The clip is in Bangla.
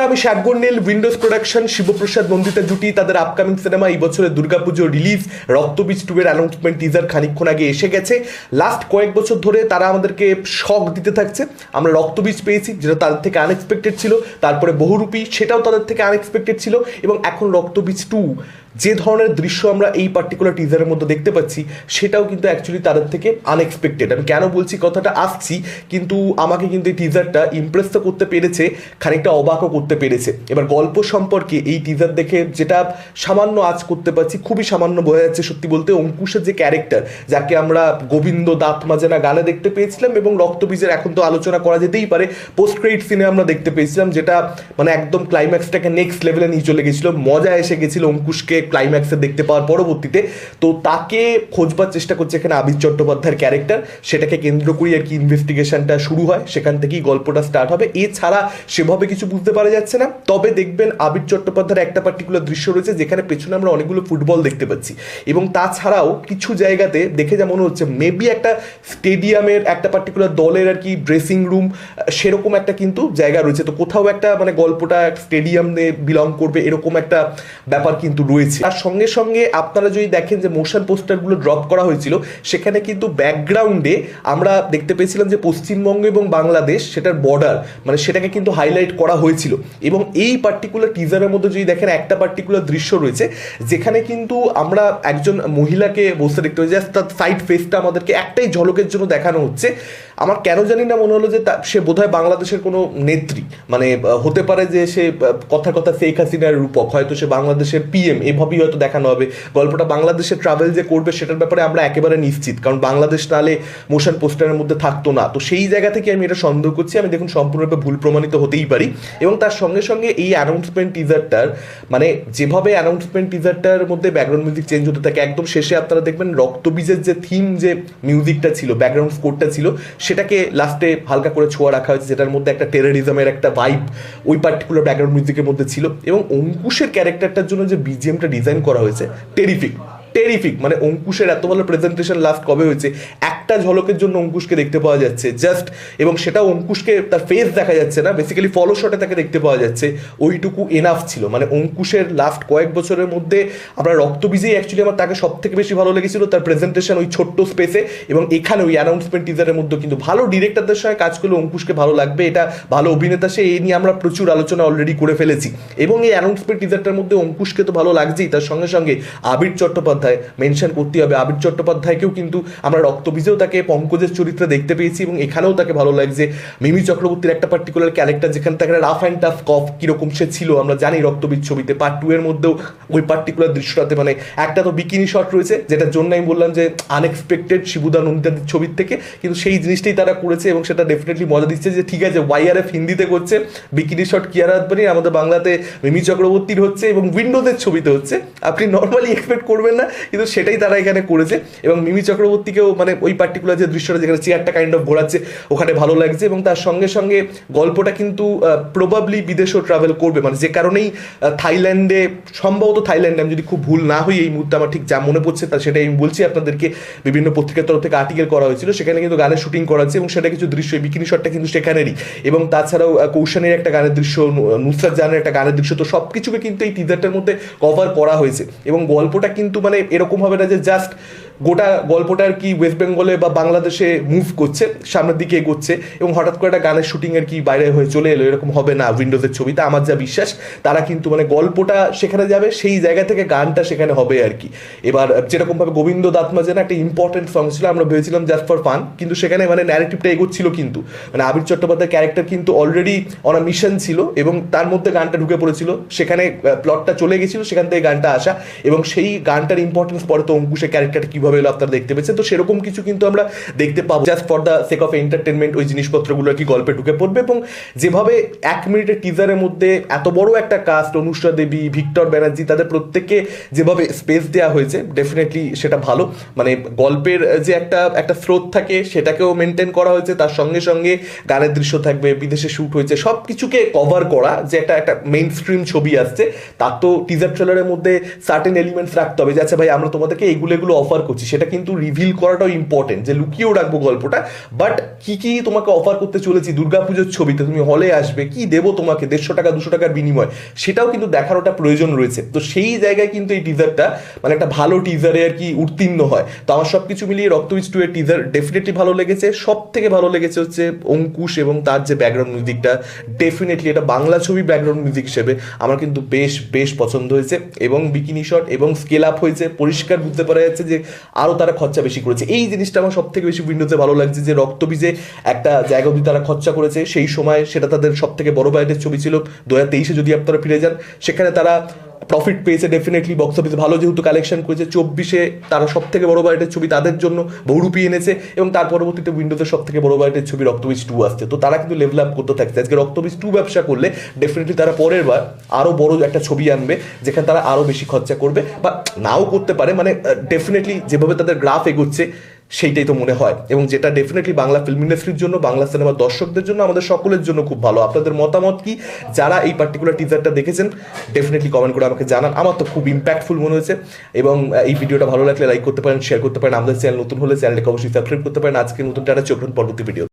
বন্ধুরা, আমি শাকগন্ডিল উইন্ডোজ প্রোডাকশন শিবপ্রসাদ নন্দিতা জুটি, তাদের আপকামিং সিনেমা এই বছরের দুর্গাপুজো রিলিজ রক্তবীজ টু এর অ্যানাউন্সমেন্ট টিজার খানিক্ষণ আগে এসে গেছে। লাস্ট কয়েক বছর ধরে তারা আমাদেরকে শখ দিতে থাকছে। আমরা রক্তবীজ পেয়েছি, যেটা তাদের থেকে আনএক্সপেক্টেড ছিল, তারপরে বহুরূপী, সেটাও তাদের থেকে আনএক্সপেক্টেড ছিল, এবং এখন রক্তবীজ টু যে ধরনের দৃশ্য আমরা এই পার্টিকুলার টিজারের মধ্যে দেখতে পাচ্ছি, সেটাও কিন্তু অ্যাকচুয়ালি তাদের থেকে আনএক্সপেক্টেড আমি কেন বলছি কথাটা আসছি, কিন্তু আমাকে কিন্তু এই টিজারটা ইমপ্রেস তো করতে পেরেছে, খানিকটা অবাকও করতে পেরেছে। এবার গল্প সম্পর্কে এই টিজার দেখে যেটা সামান্য আজ করতে পারছি, খুবই সামান্য বোঝা যাচ্ছে সত্যি বলতে অঙ্কুশের যে ক্যারেক্টার যাকে আমরা গোবিন্দ দাঁত মাজেনা গানে দেখতে পেয়েছিলাম এবং রক্তবীজের এখন তো আলোচনা করা যেতেই পারে পোস্ট ক্রেডিট সিনে আমরা দেখতে পেয়েছিলাম, যেটা মানে একদম ক্লাইম্যাক্সটাকে নেক্সট লেভেলে নিয়ে চলে গেছিল, মজা এসে গেছিল অঙ্কুশকে ক্লাইম্যাক্সে দেখতে পাওয়ার পরবর্তীতে, তো তাকে খোঁজবার চেষ্টা করছে এখানে আবির চট্টোপাধ্যায়ের ক্যারেক্টার সেটাকে কেন্দ্র করি আর কি ইনভেস্টিগেশনটা শুরু হয়, সেখান থেকেই গল্পটা স্টার্ট হবে। এছাড়া সেভাবে কিছু বুঝতে পারা যাচ্ছে না, তবে দেখবেন আবির চট্টোপাধ্যায়ের একটা পার্টিকুলার দৃশ্য রয়েছে, যেখানে পেছনে আমরা অনেকগুলো ফুটবল দেখতে পাচ্ছি। এবং তাছাড়াও কিছু জায়গাতে দেখে যা মনে হচ্ছে মেবি একটা স্টেডিয়ামের একটা পার্টিকুলার দলের আর কি ড্রেসিং রুম সেরকম একটা কিন্তু জায়গা রয়েছে। তো কোথাও একটা মানে গল্পটা স্টেডিয়াম নিয়ে বিলং করবে, এরকম একটা ব্যাপার কিন্তু রয়েছে। তার সঙ্গে সঙ্গে আপনারা যদি দেখেন যে মোশন পোস্টারগুলো ড্রপ করা হয়েছিল, সেখানে কিন্তু ব্যাকগ্রাউন্ডে আমরা দেখতে পেয়েছিলাম যে পশ্চিমবঙ্গ এবং বাংলাদেশ সেটার বর্ডার মানে সেটাকে কিন্তু হাইলাইট করা হয়েছিল। এবং এই পার্টিকুলার টিজারের মধ্যে যদি দেখেন, একটা পার্টিকুলার দৃশ্য রয়েছে, যেখানে কিন্তু আমরা একজন মহিলাকে বসে দেখতে পাই জাস্ট তার সাইড ফেসটা আমাদেরকে একটাই ঝলকের জন্য দেখানো হচ্ছে। আমার কেন জানি না মনে হলো যে সে বোধহয় বাংলাদেশের কোনো নেত্রী মানে হতে পারে যে সে কথা কথা শেখ হাসিনার রূপক, হয়তো সে বাংলাদেশের পিএম এভাবেই হয়তো দেখানো হবে। গল্পটা বাংলাদেশে ট্রাভেল যে করবে সেটার ব্যাপারে আমরা একেবারে নিশ্চিত। কারণ বাংলাদেশ নালে মোশন পোস্টারের মধ্যে থাকতো না। তো সেই জায়গা থেকে আমি এটা সন্দেহ করছি। আমি দেখুন সম্পূর্ণরূপে ভুল প্রমাণিত হতেই পারি। এবং তার সঙ্গে সঙ্গে এই অ্যানাউন্সমেন্ট টিজারটার মানে যেভাবে অ্যানাউন্সমেন্ট টিজারটার মধ্যে ব্যাকগ্রাউন্ড মিউজিক চেঞ্জ হতে থাকে, একদম শেষে আপনারা দেখবেন রক্তবীজের যে থিম যে মিউজিকটা ছিল ব্যাকগ্রাউন্ড স্কোরটা ছিল, সেটাকে লাস্টে হালকা করে ছোঁয়া রাখা হয়েছে, যেটার মধ্যে একটা টেরোরিজমের একটা ভাইব ওই পার্টিকুলার ব্যাকগ্রাউন্ড মিউজিকের মধ্যে ছিল। এবং অঙ্কুশের ক্যারেক্টারটার জন্য যে বিজিএমটা ডিজাইন করা হয়েছে। টেরিফিক টেরিফিক মানে অঙ্কুশের এত ভালো প্রেজেন্টেশন লাস্ট কবে হয়েছে? একটা ঝলকের জন্য অঙ্কুশকে দেখতে পাওয়া যাচ্ছে। জাস্ট এবং সেটা অঙ্কুশকে তার ফেস দেখা যাচ্ছে না। বেসিক্যালি ফলো শটে তাকে দেখতে পাওয়া যাচ্ছে। ওইটুকু এনাফ ছিল। মানে অঙ্কুশের লাস্ট কয়েক বছরের মধ্যে আমরা রক্তবীজেই অ্যাকচুয়ালি আমার তাকে সব থেকে বেশি ভালো লেগেছিল তার প্রেজেন্টেশন ওই ছোট্ট স্পেসে এবং এখানে ওই অ্যানাউন্সমেন্ট টিজারের মধ্যে কিন্তু ভালো ডিরেক্টরদের সঙ্গে কাজ করলে অঙ্কুশকে ভালো লাগবে। এটা ভালো অভিনেতা, সে এই নিয়ে আমরা প্রচুর আলোচনা অলরেডি করে ফেলেছি। এবং এই অ্যানাউন্সমেন্ট টিজারটার মধ্যে অঙ্কুশকে তো ভালো লাগছেই। তার সঙ্গে সঙ্গে আবির চট্টোপাধ্যায় মেনশন করতে হবে। আবির চট্টোপাধ্যায়কেও কিন্তু আমরা রক্তবীজেও তাকে পঙ্কজের চরিত্রে দেখতে পেয়েছি এবং এখানেও তাকে ভালো লাগছে মিমি চক্রবর্তীর একটা পার্টিকুলার ক্যারেক্টার যেখানে তাকে রাফ অ্যান্ড টাফ কফ কীরকম সে ছিল। আমরা জানি রক্তবীজ ছবিতে পার্ট টু এর মধ্যেও ওই পার্টিকুলার দৃশ্যটাতে মানে একটা তো বিকিনি শট রয়েছে, যেটার জন্য আমি বললাম যে আনএক্সপেক্টেড শিবুদা নন্দিতাদের ছবির থেকে, কিন্তু সেই জিনিসটাই তারা করেছে এবং সেটা ডেফিনেটলি মজা দিচ্ছে যে ঠিক আছে ওয়াইআরএফ হিন্দিতে করছে বিকিনি শট কিয়ারা আদবানি, আমাদের বাংলাতে মিমি চক্রবর্তীর হচ্ছে এবং উইন্ডোজের ছবিতে হচ্ছে। আপনি নর্মালি এক্সপেক্ট করবেন না, কিন্তু সেটাই তারা এখানে করেছে এবং মিমি চক্রবর্তীকেও মানে ওই পার্টিকুলার যে দৃশ্যটা যেখানে চেয়ারটা কাইন্ড অফ ঘোরাচ্ছে, ওখানে ভালো লাগছে এবং তার সঙ্গে সঙ্গে গল্পটা কিন্তু প্রবাবলি বিদেশেও ট্রাভেল করবে। মানে যে কারণেই থাইল্যান্ডে, সম্ভবত থাইল্যান্ডে আমি যদি খুব ভুল না হই, এই মুহূর্তে আমার ঠিক যা মনে পড়ছে তা সেটাই আমি বলছি। আপনাদেরকে বিভিন্ন পত্রিকার তরফ থেকে আর্টিকেল করা হয়েছিল, সেখানে কিন্তু গানের শুটিং করা হচ্ছে এবং সেটা কিছু দৃশ্য বিকিনি শটটা কিন্তু সেখানেরই। এবং তাছাড়াও কৌশানের একটা গানের দৃশ্য নুসরাত জাহানের একটা গানের দৃশ্য, তো সব কিছুকে কিন্তু এই টিজারটার মধ্যে কভার করা হয়েছে। এবং গল্পটা কিন্তু মানে এরকম হবে না যে জাস্ট গোটা গল্পটা আর কি ওয়েস্ট বেঙ্গলে বা বাংলাদেশে মুভ করছে, সামনের দিকে এগোচ্ছে এবং হঠাৎ করে একটা গানের শুটিং আর কি বাইরে হয়ে চলে এলো, এরকম হবে না উইন্ডোজের ছবিতে, আমার যা বিশ্বাস, তারা কিন্তু মানে গল্পটা সেখানে যাবে, সেই জায়গা থেকে গানটা সেখানে হবে আর কি। এবার যেরকমভাবে গোবিন্দ দাতমা যেন একটা ইম্পর্টেন্ট সং ছিল, আমরা ভেবেছিলাম জাস্ট ফর ফান কিন্তু সেখানে মানে ন্যারেটিভটা এগোচ্ছিল কিন্তু। মানে আবির চট্টোপাধ্যায়ের ক্যারেক্টার কিন্তু অলরেডি অন মিশন ছিল এবং তার মধ্যে গানটা ঢুকে পড়েছিল। সেখানে প্লটটা চলে গেছিল, সেখান থেকে গানটা আসা এবং সেই গানটার ইম্পর্টেন্স পরে তো অঙ্কুশের ক্যারেক্টারটা কীভাবে এলো আপনারা দেখতে পেয়েছেন। তো সেরকম কিছু কিন্তু আমরা দেখতে পাবো। Just for the sake of entertainment ওই জিনিসপত্রগুলো কি গল্পে ঢুকে পড়বে এবং যেভাবে এক মিনিটের টিজারের মধ্যে এত বড় একটা কাস্ট অনুষ্কা দেবী, ভিক্টর ব্যানার্জি, তাদের প্রত্যেককে যেভাবে স্পেস দেওয়া হয়েছে ডেফিনেটলি সেটা ভালো। মানে গল্পের যে একটা একটা স্রোত থাকে, সেটাকেও মেনটেন করা হয়েছে। তার সঙ্গে সঙ্গে গানের দৃশ্য থাকবে, বিদেশে শ্যুট হয়েছে। সব কিছুকে কভার করা, যে একটা একটা মেইন স্ট্রিম ছবি আসছে, তার তো টিজার ট্রেলারের মধ্যে সার্টেন এলিমেন্টস রাখতে হবে যে আচ্ছা ভাই, আমরা তোমাদেরকে এগুলো এগুলো অফার করছি। করছি সেটা কিন্তু রিভিল করাটাও ইম্পর্টেন্ট যে লুকিয়েও রাখব গল্পটা। বাট কি কি তোমাকে অফার করতে চলেছি, দুর্গাপুজোর ছবিতে, তুমি হলে আসবে, কি দেবো তোমাকে? দেড়শো টাকা, দুশো টাকার বিনিময়। সেটাও কিন্তু দেখানোটা প্রয়োজন রয়েছে। তো সেই জায়গায় কিন্তু এই টিজারটা মানে একটা ভালো টিজারে আর কি উত্তীর্ণ হয়। তো আমার সব কিছু মিলিয়ে রক্তবীজ টু এর টিজার ডেফিনেটলি ভালো লেগেছে। সব থেকে ভালো লেগেছে হচ্ছে অঙ্কুশ এবং তার যে ব্যাকগ্রাউন্ড মিউজিকটা ডেফিনেটলি এটা বাংলা ছবি ব্যাকগ্রাউন্ড মিউজিক হিসেবে আমার কিন্তু বেশ বেশ পছন্দ হয়েছে। এবং বিকিনি শট এবং স্কেল আপ হয়েছে। পরিষ্কার বুঝতে পারা যাচ্ছে যে আরও তারা খরচা বেশি করেছে। এই জিনিসটা আমার সব থেকে বেশি উইন্ডোজে ভালো লাগছে যে রক্তবীজে একটা জায়গা অবধি তারা খরচা করেছে। সেই সময় সেটা তাদের সবথেকে বড় বাজেটের ছবি ছিল। দু হাজার তেইশে যদি আপনারা ফিরে যান, সেখানে তারা প্রফিট পেয়েছে ডেফিনেটলি বক্স অফিসে ভালো যেহেতু কালেকশন করেছে, চব্বিশে তারা সব থেকে বড় বাজেটের ছবি তাদের জন্য বহুরূপী এনেছে এবং তার পরবর্তীতে উইন্ডোজের সব থেকে বড় বাজেটের ছবি রক্তবীজ টু আসছে। তো তারা কিন্তু লেভেল আপ করতে থাকছে। আজকে রক্তবীজ টু ব্যবসা করলে ডেফিনেটলি তারা পরের বার আরও বড় একটা ছবি আনবে, যেখানে তারা আরও বেশি খরচা করবে বা নাও করতে পারে। মানে ডেফিনেটলি যেভাবে তাদের গ্রাফ এগোচ্ছে সেইটাই তো মনে হয়। এবং যেটা ডেফিনেটলি বাংলা ফিল্ম ইন্ডাস্ট্রির জন্য, বাংলা সিনেমার দর্শকদের জন্য, আমাদের সকলের জন্য খুব ভালো। আপনাদের মতামত কি? যারা এই পার্টিকুলার টিজারটা দেখেছেন ডেফিনেটলি কমেন্ট করে আমাকে জানান। আমার তো খুব ইম্প্যাক্টফুল মনে হয়েছে। এবং এই ভিডিওটা ভালো লাগলে লাইক করতে পারেন শেয়ার করতে পারেন। আমাদের চ্যানেল নতুন হলে চ্যানেলটাকে অবশ্যই সাবস্ক্রাইব করতে পারেন। আজকে নতুন টাটা, চোখ পরবর্তী ভিডিও